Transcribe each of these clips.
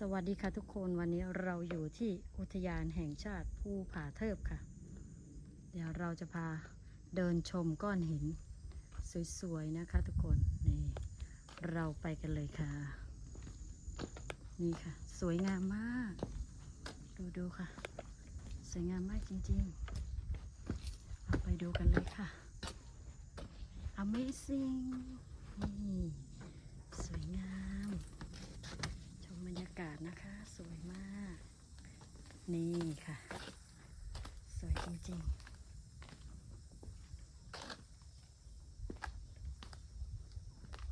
สวัสดีค่ะทุกคนวันนี้เราอยู่ที่อุทยานแห่งชาติภูผาเทิบค่ะ เดี๋ยวเราจะพาเดินชมก้อนหิน สวยๆนะคะทุกคนนี่เราไปกันเลยค่ะ นี่ค่ะ สวยงามมาก ดูดูๆค่ะ สวยงามมากจริงๆเราไปดูกันเลยค่ะ Amazing นี่สวยงามากาศนะคะ สวยมาก นี่ค่ะ สวยจริงๆ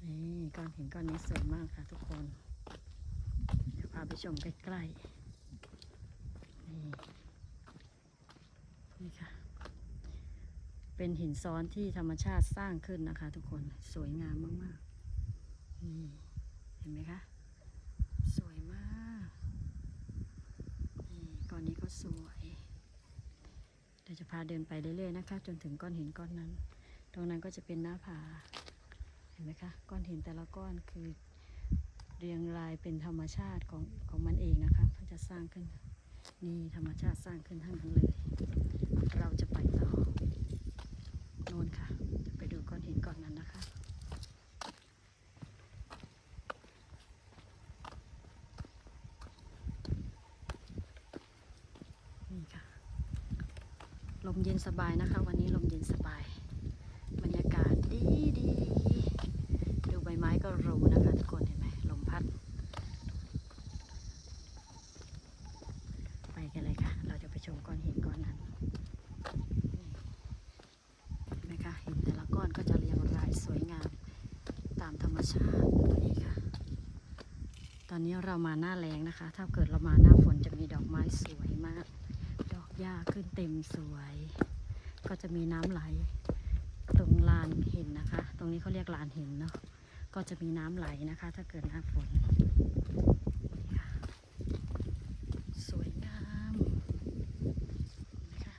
นี่ก้อนหินก้อนนี้สวยมากค่ะทุกคน เดี๋ยวพาไปชมใกล้ๆ นี่ นี่ค่ะ เป็นหินซ้อนที่ธรรมชาติสร้างขึ้นนะคะทุกคน สวยงามมากๆ นี่ เห็นไหมคะ สวยมาก นี่ก้อนนี้ก็ สวยเดี๋ยวจะพาเดินไปเรื่อยๆนะคะ จนถึงก้อนหินก้อนนั้น ตรงนั้นก็จะเป็นหน้าผาเห็นไหมคะก้อนหินแต่ละก้อนคือเรียงรายเป็นธรรมชาติของของมันเองนะคะมันจะสร้างขึ้นนี่ธรรมชาติสร้างขึ้นทั้งนั้นเลย เราจะไปต่อโน่นค่ะ จะไปดูก้อนหินก้อนนั้นนะคะ นี่ค่ะ ลมเย็นสบายนะคะ วันนี้ลมเย็นสบาย บรรยากาศดีดีดูใบไม้ก็รู้นะคะทุกคนเห็นไหมลมพัด ไปกันเลยค่ะ เราจะไปชมก้อนหินก้อนนั้นเห็นไหมคะหินแต่ละก้อนก็จะเรียงรายสวยงามตามธรรมชาตินี่ค่ะ ตอนนี้เรามาหน้าแรงนะคะ ถ้าเกิดเรามาหน้าฝนจะมีดอกไม้สวยมาก หญ้าขึ้นเต็มสวย ก็จะมีน้ำไหล ตรงลานหินนะคะ ตรงนี้เขาเรียกลานหินเนาะก็จะมีน้ำไหลนะคะ ถ้าเกิดหน้าฝนค่ะสวยงามนะคะ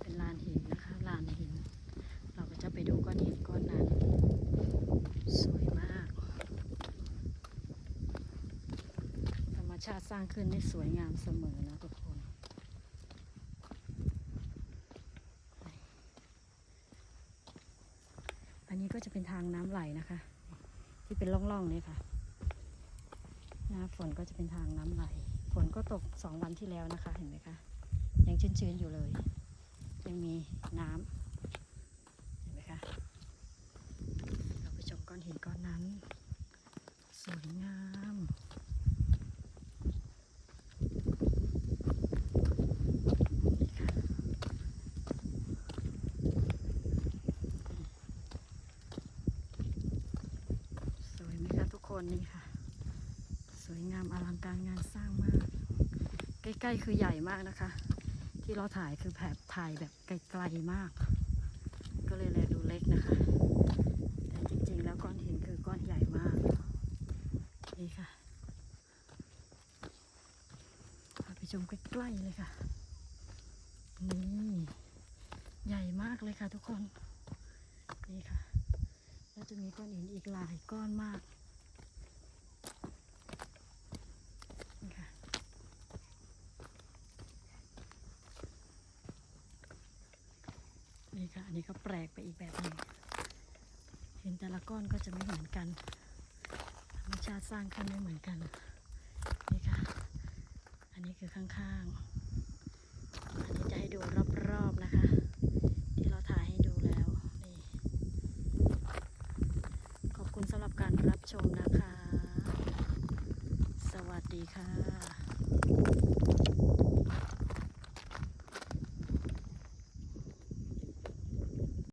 เป็นลานหินนะคะ ลานหิน เราก็จะไปดูก้อนหินก้อนนั้น สวยมาก ธร สร้างขึ้นได้สวยงามเสมอนะทุกคน อันนี้ก็จะเป็นทางน้ำไหลนะคะ ที่เป็นร่องๆนี่ค่ะหน้าฝนก็จะเป็นทางน้ำไหล ฝนก็ตกสองวันที่แล้วนะคะ เห็นไหมคะ ยังชื้นๆอยู่เลย ยังมีน้ำเห็นไหมคะ เราไปชมก้อนหินก้อนนั้น สวยงาม นี่ค่ะ สวยไหมคะทุกค นนี่ค่ะ สวยงามอลังการงานสร้างมาก ใกล้ๆคือใหญ่มากนะคะ ที่เราถ่ายคือแบบถ่ายแบบไกลๆมาก ก็เลยแลดูเล็กนะคะ แต่จริงๆแล้วก้อนหินคือก้อนใหญ่มาก นี่ค่ะพาไปชมใกล้ๆเลยค่ะ นี่ใหญ่มากเลยค่ะทุกคน นี่ค่ะ แล้วจะมีก้อนหินอีกหลายก้อนค่ะ นี่ค่ะ อันนี้ก็แปลกไปอีกแบบหนึ่งหินแต่ละก้อนก็จะไม่เหมือนกันธรรมชาติสร้างขึ้นไม่เหมือนกัน นี่ค่ะ อันนี้คือข้างๆ อันนี้จะให้ดูรอบๆนะคะ ที่เราถ่ายให้ดูแล้ว นี่ ขอบคุณสำหรับการรับชมนะคะ สวัสดีค่ะ